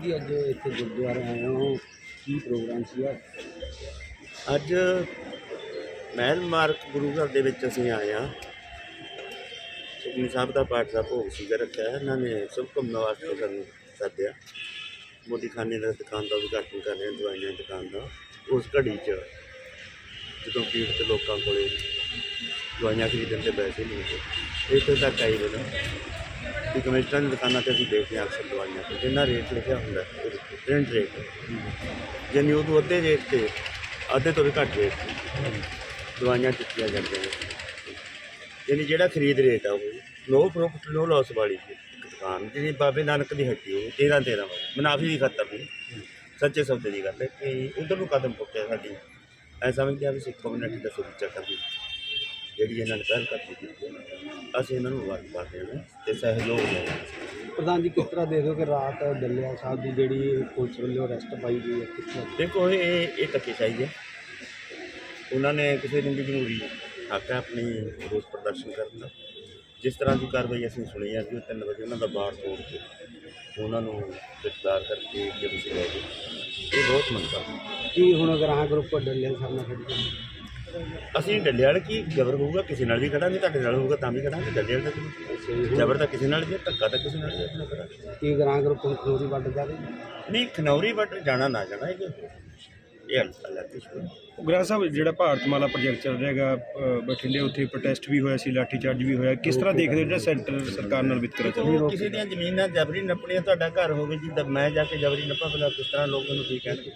ਸਾਹਿਬ ਜੀ, ਅੱਜ ਇੱਥੇ ਗੁਰਦੁਆਰਾ ਆਏ ਹੋ। ਕੀ ਪ੍ਰੋਗਰਾਮ ਸੀਗਾ? ਅੱਜ ਮਹਿਲ ਮਾਰਕ ਗੁਰੂ ਘਰ ਦੇ ਵਿੱਚ ਅਸੀਂ ਆਏ ਹਾਂ। ਸੁਖਮਨੀ ਸਾਹਿਬ ਦਾ ਪਾਠ ਦਾ ਭੋਗ ਸੀਗਾ, ਰੱਖਿਆ ਇਹਨਾਂ ਨੇ ਸਭ ਕੰਮ ਵਾਸਤੇ ਸਾਨੂੰ ਸੱਦਿਆ। ਮੋਦੀ ਖਾਨੇ ਦਾ ਦੁਕਾਨ ਦਾ ਉਦਘਾਟਨ ਕਰ ਰਹੇ ਦਵਾਈਆਂ ਦੀ ਦੁਕਾਨ ਦਾ। ਉਸ ਘੜੀ 'ਚ ਜਦੋਂ ਪੀੜਤ ਲੋਕਾਂ ਕੋਲੇ ਦਵਾਈਆਂ ਖਰੀਦਣ ਦੇ ਪੈਸੇ ਨਹੀਂ ਹੁੰਦੇ ਇੱਥੇ ਤੱਕ ਆਈ ਬਣਾ ਕਿ ਕਮਿਸ਼ਨਾਂ ਦੀ ਦੁਕਾਨਾਂ ਤੇ ਅਸੀਂ ਦੇਖਦੇ ਹਾਂ ਅਕਸਰ ਦਵਾਈਆਂ ਤੇ, ਜਿੰਨਾ ਰੇਟ ਲਿਖਿਆ ਹੁੰਦਾ ਪ੍ਰਿੰਟ ਰੇਟ ਯਾਨੀ ਉਦੋਂ ਅੱਧੇ ਰੇਟ ਤੇ, ਅੱਧੇ ਤੋਂ ਵੀ ਘੱਟ ਰੇਟ ਤੇ ਦਵਾਈਆਂ ਦਿੱਤੀਆਂ ਜਾਂਦੀਆਂ ਨੇ। ਯਾਨੀ ਜਿਹੜਾ ਖਰੀਦ ਰੇਟ ਆ ਉਹ, ਨੋ ਪ੍ਰੋਫਿਟ ਨੋ ਲਾਸ ਵਾਲੀ ਇੱਕ ਦੁਕਾਨ, ਜਿਹੜੀ ਬਾਬੇ ਨਾਨਕ ਦੀ ਹੱਟੀ ਉਹ 13 13 ਮੁਨਾਫੀ ਦੀ ਖਾਤਰ ਨਹੀਂ, ਸੱਚੇ ਸੌਦੇ ਦੀ ਗੱਲ ਹੈ ਕਿ ਉਧਰ ਨੂੰ ਕਦਮ ਪੁੱਟਿਆ ਸਾਡੀ। ਐ ਸਮਝਦੇ ਆ ਵੀ ਸਿੱਖ ਕਮਿਊਨਿਟੀ ਦਾ ਸੁਰੱਖਿਆ ਕਰਦੀ ਜਿਹੜੀ ਇਹਨਾਂ ਨੇ ਪਹਿਲ ਕਰਤੀ ਕੀਤੀ ਹੈ। ਅਸੀਂ ਇਹਨਾਂ ਨੂੰ ਵਾਰ ਕਰਦੇ ਹਾਂ ਤੇ ਸਹਿਯੋਗ ਦੇ ਪ੍ਰਧਾਨ ਜੀ ਕਿਸ ਤਰ੍ਹਾਂ ਦੇਖਦੇ ਹੋ ਕਿ ਰਾਤ ਡੱਲਿਆ ਸਾਹਿਬ ਦੀ ਜਿਹੜੀ ਪੁਲਿਸ ਵੱਲੋਂ ਅਰੈਸਟ ਪਾਈ ਗਈ ਹੈ ਦੇਖੋ ਇਹ ਇਹ ਧੱਕੇਸ਼ਾਹੀ ਹੈ। ਉਹਨਾਂ ਨੇ ਕਿਸੇ ਨੂੰ ਵੀ ਜ਼ਰੂਰੀ ਹੱਕ ਹੈ ਆਪਣੀ ਰੋਸ ਪ੍ਰਦਰਸ਼ਨ ਕਰਨ ਦਾ। ਜਿਸ ਤਰ੍ਹਾਂ ਦੀ ਕਾਰਵਾਈ ਅਸੀਂ ਸੁਣੀ ਹੈ ਕਿ ਉਹ ਤਿੰਨ ਵਜੇ ਉਹਨਾਂ ਦਾ ਬਾੜ ਤੋੜ ਕੇ ਉਹਨਾਂ ਨੂੰ ਗ੍ਰਿਫਤਾਰ ਕਰਕੇ ਜੇ ਤੁਸੀਂ ਲੈ ਗਏ। ਇਹ ਬਹੁਤ ਮੰਦਾ ਕੀ ਹੁਣ ਅਗਰ ਆਹ ਗਰੁੱਪ ਡੱਲਿਆ ਸਾਹਿਬ ਨਾਲ ਖੜੀ? ਅਸੀਂ ਡੱਲੇ ਵਾਲੇ ਕੀ ਜ਼ਬਰ ਹੋਊਗਾ? ਕਿਸੇ ਨਾਲ ਵੀ ਖੜਾਂਗੇ ਤੁਹਾਡੇ ਨਾਲ ਹੋਊਗਾ ਤਾਂ ਵੀ ਖੜਾਂਗੇ ਡੱਲੇ ਵਾਲੇ ਤਾਂ ਜ਼ਬਰ ਤਾਂ ਕਿਸੇ ਨਾਲ ਹੈ, ਧੱਕਾ ਤਾਂ ਕਿਸੇ ਨਾਲ ਆਪਣਾ ਕਰਾਂਗੇ ਕੀ ਗਰੁੱਪ ਹੁਣ ਖਨੌਰੀ ਵੱਢ ਜਾਵੇ? ਨਹੀਂ ਖਨੌਰੀ ਵੱਟ ਜਾਣਾ ਨਾ ਜਾਣਾ ਇਹ ਇਹ ਅੱਲਾ ਦੀ ਸ਼ੁਕਰ ਗ੍ਰਹਿ ਸਾਹਿਬ ਜਿਹੜਾ ਭਾਰਤਮਾਲਾ ਪ੍ਰੋਜੈਕਟ ਚੱਲ ਰਿਹਾ ਹੈਗਾ ਬਠਿੰਡੇ ਉੱਥੇ ਪ੍ਰੋਟੈਸਟ ਵੀ ਹੋਇਆ ਸੀ ਲਾਠੀ ਚਾਰਜ ਵੀ ਹੋਇਆ। ਕਿਸ ਤਰ੍ਹਾਂ ਦੇਖਦੇ ਹੋ ਜਿਹੜਾ ਸੈਂਟਰ ਸਰਕਾਰ ਨਾਲ ਵਿਤਕਰਾ ਚੱਲ ਰਿਹਾ? ਕਿਸੇ ਦੀਆਂ ਜ਼ਮੀਨਾਂ ਜਬਰੀ ਨੱਪਣੀਆਂ ਤੁਹਾਡਾ ਘਰ ਹੋਵੇ ਜੀ ਤਾਂ ਮੈਂ ਜਾ ਕੇ ਜਬਰੀ ਨੱਪਾਂ ਭਲਾ ਕਿਸ ਤਰ੍ਹਾਂ ਲੋਕ ਮੈਨੂੰ ਕੀ ਕਹਿਣਗੇ?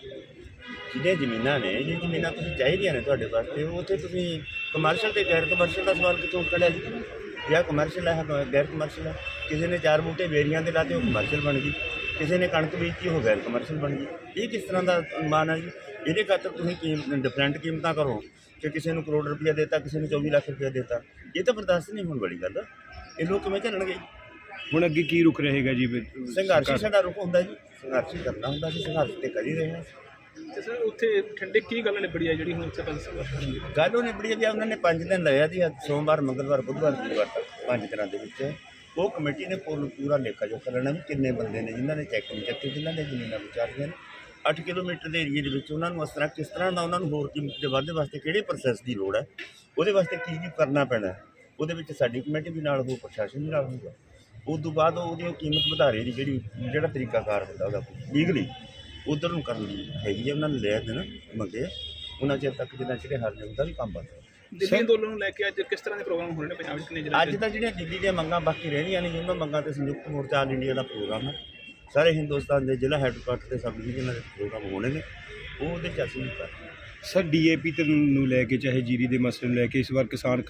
ਜਿਹਦੇ ਜ਼ਮੀਨਾਂ ਨੇ ਜੇ ਜ਼ਮੀਨਾਂ ਤੁਸੀਂ ਚਾਹੀਦੀਆਂ ਨੇ ਤੁਹਾਡੇ ਵਾਸਤੇ ਉੱਥੇ ਤੁਸੀਂ ਕਮਰਸ਼ੀਅਲ ਤੇ ਗੈਰ ਕਮਰਸ਼ੀਅਲ ਦਾ ਸਵਾਲ ਕਿਉਂ ਕੱਢਿਆ ਜੀ ਜਾਂ ਕਮਰਸ਼ੀਅਲ ਹੈ ਗੈਰ ਕਮਰਸ਼ੀਅਲ ਹੈ? ਕਿਸੇ ਨੇ ਚਾਰ ਬੂਟੇ ਬੇਰੀਆਂ ਦੇ ਲਾਤੇ ਉਹ ਕਮਰਸ਼ੀਅਲ ਬਣ ਗਈ। ਕਿਸੇ ਨੇ ਕਣਕ ਬੀਜੀ ਉਹ ਗੈਰ ਕਮਰਸ਼ੀਅਲ ਬਣ ਗਈ। ਇਹ ਕਿਸ ਤਰ੍ਹਾਂ ਦਾ ਮਾਨ ਹੈ ਜੀ? ਇਹਦੇ ਖਾਤਰ ਤੁਸੀਂ ਕੀਮ ਡਿਫਰੈਂਟ ਕੀਮਤਾਂ ਕਰੋ ਕਿ ਕਿਸੇ ਨੂੰ ਕਰੋੜ ਰੁਪਇਆ ਦੇਤਾ ਕਿਸੇ ਨੂੰ 24 ਲੱਖ ਰੁਪਇਆ ਦੇਤਾ। ਇਹ ਤਾਂ ਬਰਦਾਸ਼ਤ ਨਹੀਂ ਹੋਣ ਵਾਲੀ ਗੱਲ। ਇਹ ਲੋਕ ਕਿਵੇਂ ਚੱਲਣਗੇ? ਹੁਣ ਅੱਗੇ ਕੀ ਰੁਖ ਰਹੇਗਾ ਜੀ? ਸੰਘਰਸ਼ ਸਾਡਾ ਰੁਕ ਹੁੰਦਾ ਜੀ। ਸੰਘਰਸ਼ ਕਰਨਾ ਹੁੰਦਾ ਜੀ ਸੰਘਰਸ਼ ਤੇ ਕਰ ਰਹੇ ਹਾਂ। ਤੇ ਸਰ, ਉੱਥੇ ਠੰਡੇ ਕੀ ਗੱਲ ਨਿਬੜੀ ਆ ਜਿਹੜੀ ਹੁਣ ਉੱਥੇ ਪੰਜ ਗੱਲ ਉਹ ਨਿਬੜੀ ਹੈ ਵੀ ਉਹਨਾਂ ਨੇ 5 ਦਿਨ ਲਾਇਆ ਆ ਜੀ, ਅੱਜ ਸੋਮਵਾਰ, ਮੰਗਲਵਾਰ, ਬੁੱਧਵਾਰ ਵੀਰਵਾਰ ਤੱਕ ਪੰਜ ਦਿਨਾਂ ਦੇ ਵਿੱਚ। ਉਹ ਕਮੇਟੀ ਨੇ ਪੂਰ- ਪੂਰਾ ਲੇਖਾ ਜੋਖਾ ਲੈਣਾ ਵੀ ਕਿੰਨੇ ਬੰਦੇ ਨੇ, ਜਿਨ੍ਹਾਂ ਨੇ ਚੈੱਕ ਨਹੀਂ ਚੱਕੇ ਜਿਨ੍ਹਾਂ ਨੇ ਜ਼ਮੀਨਾਂ ਵਿਚਾਰੀਆਂ ਨੇ। 8 ਕਿਲੋਮੀਟਰ ਦੇ ਏਰੀਏ ਦੇ ਵਿੱਚ ਉਹਨਾਂ ਨੂੰ ਇਸ ਤਰ੍ਹਾਂ, ਕਿਸ ਤਰ੍ਹਾਂ ਦਾ ਉਹਨਾਂ ਨੂੰ ਹੋਰ ਕੀਮਤ ਦੇ ਵਾਧੇ ਵਾਸਤੇ ਕਿਹੜੇ ਪ੍ਰੋਸੈਸ ਦੀ ਲੋੜ ਹੈ, ਉਹਦੇ ਵਾਸਤੇ ਕੀ ਕੀ ਕਰਨਾ ਪੈਣਾ ਹੈ। ਉਹਦੇ ਵਿੱਚ ਸਾਡੀ ਕਮੇਟੀ ਵੀ ਨਾਲ ਹੋ, ਪ੍ਰਸ਼ਾਸਨ ਵੀ ਨਾਲ ਹੋਊਗਾ। ਉਸ ਤੋਂ ਬਾਅਦ ਉਹਦੀ ਉਹ ਕੀਮਤ ਵਧਾਰੇ ਦੀ ਜਿਹੜੀ, ਜਿਹੜਾ ਤਰੀਕਾਕਾਰ ਹੁੰਦਾ ਉਹਦਾ ਲੀਗਲੀ ਉਧਰ ਨੂੰ ਕਰਨ ਦੀ ਹੈਗੀ ਹੈ ਉਹਨਾਂ ਨੇ ਲਿਆ ਦੇਣਾ ਮੰਗੇ ਆ। ਉਹਨਾਂ ਚਿਰ ਤੱਕ ਜਿੰਨਾ ਚਿਰ ਨਹੀਂ ਹੁੰਦਾ ਵੀ ਕੰਮ ਬੰਦ ਦਿੱਲੀ ਅੰਦੋਲਨ ਨੂੰ ਲੈ ਕੇ ਅੱਜ ਕਿਸ ਤਰ੍ਹਾਂ ਦੇ ਪ੍ਰੋਗਰਾਮ ਹੋਣੇ ਨੇ ਪੰਜਾਬ ਵਿੱਚ ਕਿੰਨੇ ਜ਼ਿਲ੍ਹੇ ਅੱਜ ਤਾਂ ਜਿਹੜੀਆਂ ਦਿੱਲੀ ਦੀਆਂ ਮੰਗਾਂ ਬਾਕੀ ਰਹਿੰਦੀਆਂ ਨੇ ਉਹਨਾਂ ਮੰਗਾਂ ਤੇ ਸੰਯੁਕਤ ਮੋਰਚਾ ਆਲ ਇੰਡੀਆ ਦਾ ਪ੍ਰੋਗਰਾਮ ਹੈ ਸਾਰੇ ਹਿੰਦੁਸਤਾਨ ਦੇ ਜ਼ਿਲ੍ਹਾ ਹੈੱਡਕੁਆਟਰ ਤੇ ਸਬ ਡਿਵੀਜ਼ਨਾਂ ਦੇ ਪ੍ਰੋਗਰਾਮ ਹੋਣੇ ਨੇ ਉਹ ਉਹਦੇ ਚ ਅਸੀਂ ਕਰ ਰਹੇ ਹਾਂ। ਸਰ ਡੀਏਪੀ ਤੇ ਨੂੰ ਲੈ ਕੇ ਚਾਹੇ ਜੀਰੀ ਦੇ ਮਸਲੇ ਨੂੰ ਲੈ ਕੇ ਇਸ ਵਾਰ ਕਿਸਾਨ